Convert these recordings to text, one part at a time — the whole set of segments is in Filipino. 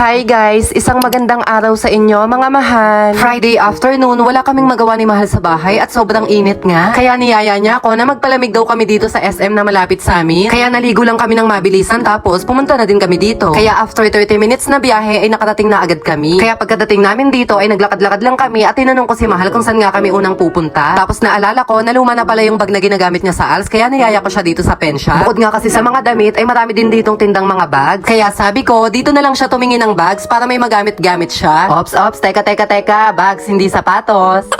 Hi guys, isang magandang araw sa inyo mga mahal. Friday afternoon, wala kaming magawa ni Mahal sa bahay at sobrang init nga. Kaya niyaya niya ako na magpalamig daw kami dito sa SM na malapit sa amin. Kaya naligo lang kami ng mabilisan tapos pumunta na din kami dito. Kaya after 30 minutes na biyahe ay nakarating na agad kami. Kaya pagkadating namin dito ay naglakad-lakad lang kami at tinanong ko si Mahal kung saan nga kami unang pupunta. Tapos naalala ko na luma na pala yung bag na ginagamit niya sa ALS kaya niyaya ko siya dito sa pen shop. Bukod nga kasi sa mga damit ay marami din ditong tindang mga bag. Kaya sabi ko, dito na lang siya tumingin ng bags para may magamit-gamit siya. Ops, ops, teka, teka, teka, bags, hindi sapatos.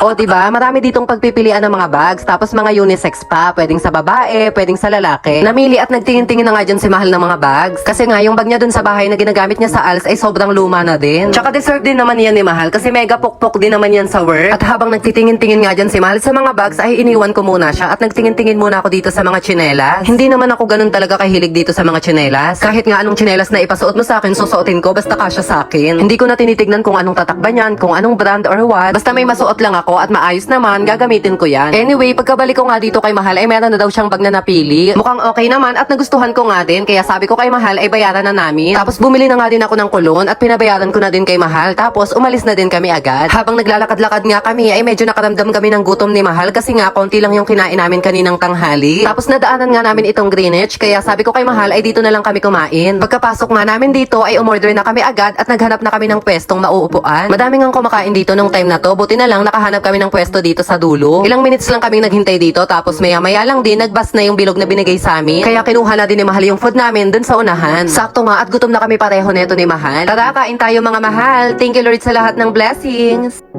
O, diba? Marami ditong pagpipilian ng mga bags, tapos mga unisex pa, pwedeng sa babae, pwedeng sa lalaki. Namili at nagtingin-tingin na nga dyan si Mahal ng mga bags. Kasi nga, yung bag niya dun sa bahay na ginagamit niya sa ALS ay sobrang luma na din. Tsaka deserve din naman yan ni Mahal kasi mega pokpok din naman yan sa work. At habang nagtitingin-tingin nga dyan si Mahal sa mga bags ay iniwan ko muna siya at nagtingin-tingin muna ako dito sa mga tsinelas. Hindi naman ako ganun talaga kahilig dito sa mga tsinelas. Kahit nga anong tsinelas na ipasuot mo sa akin, susuotin ko basta kasya sa akin. Hindi ko na tinitignan kung anong tatakba niyan, kung anong brand or what. Basta may masuot lang ako at maayos naman, gagamitin ko yan. Anyway, pagkabalik ko nga dito kay Mahal ay meron na daw siyang bag na napili. Mukhang okay naman at nagustuhan ko nga din. Kaya sabi ko kay Mahal ay bayaran na namin. Tapos bumili na nga din ako ng kulon at pinabayaran ko na din kay Mahal. Tapos umalis na din kami agad. Habang naglalakad-lakad nga kami ay medyo nakaramdam kami ng gutom ni Mahal kasi nga konti lang yung kinain namin kaninang tanghali. Tapos nadaanan nga namin itong Greenwich kaya sabi ko kay Mahal ay dito na lang kami kumain. Pagkapasok nga namin dito ay umorder na kami agad at naghanap na kami ng pwestong mauupuan. Madami nga kumakain dito nung time na to. Buti na lang nakahanap kami ng pwesto dito sa dulo. Ilang minutes lang kaming naghintay dito tapos maya maya lang din nagbas na yung bilog na binigay sa amin. Kaya kinuha na din ni Mahal yung food namin dun sa unahan. Sakto nga at gutom na kami pareho neto ni Mahal. Tara, kain tayo mga mahal. Thank you Lord sa lahat ng blessings.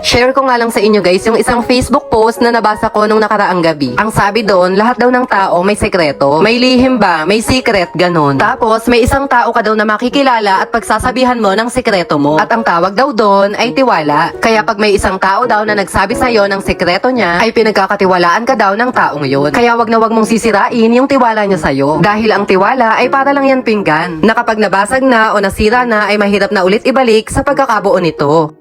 Share ko nga lang sa inyo guys yung isang Facebook post na nabasa ko nung nakaraang gabi. Ang sabi doon, lahat daw ng tao may sekreto. May lihim ba? May secret? Ganon. Tapos, may isang tao ka daw na makikilala at pagsasabihan mo ng sekreto mo. At ang tawag daw doon ay tiwala. Kaya pag may isang tao daw na nagsabi sa'yo ng sekreto niya, ay pinagkakatiwalaan ka daw ng taong yun. Kaya wag na wag mong sisirain yung tiwala niya sa'yo. Dahil ang tiwala ay para lang yan pinggan. Na kapag nabasag na o nasira na ay mahirap na ulit ibalik sa pagkakabuo nito.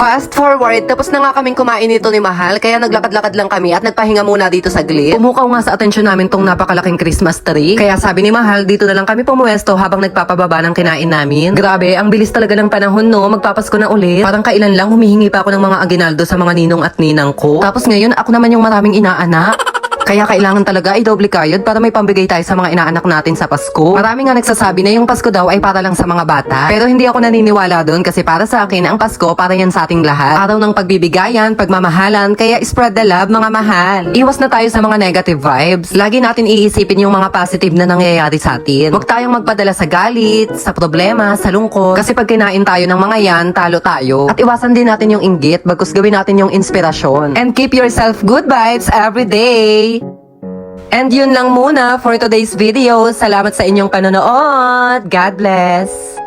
Fast forward, tapos na nga kaming kumain nito ni Mahal, kaya naglakad-lakad lang kami at nagpahinga muna dito sa glit. Pumukaw nga sa atensyon namin tong napakalaking Christmas tree. Kaya sabi ni Mahal, dito na lang kami pumuwesto habang nagpapababa ng kinain namin. Grabe, ang bilis talaga ng panahon no, magpapasko na ulit. Parang kailan lang humihingi pa ako ng mga aginaldo sa mga ninong at ninang ko. Tapos ngayon, ako naman yung maraming inaanak. Kaya kailangan talaga ay doble kayod para may pambigay tayo sa mga inaanak natin sa Pasko. Marami nga nagsasabi na yung Pasko daw ay para lang sa mga bata. Pero hindi ako naniniwala doon kasi para sa akin ang Pasko para yan sa ating lahat. Araw ng pagbibigayan, pagmamahalan, kaya spread the love mga mahal. Iwas na tayo sa mga negative vibes. Lagi natin iisipin yung mga positive na nangyayari sa atin. Huwag tayong magpadala sa galit, sa problema, sa lungkot. Kasi pag kinain tayo ng mga yan, talo tayo. At iwasan din natin yung inggit, bagkus gawin natin yung inspirasyon. And keep yourself good vibes every day. And yun lang muna for today's video. Salamat sa inyong panonood. God bless!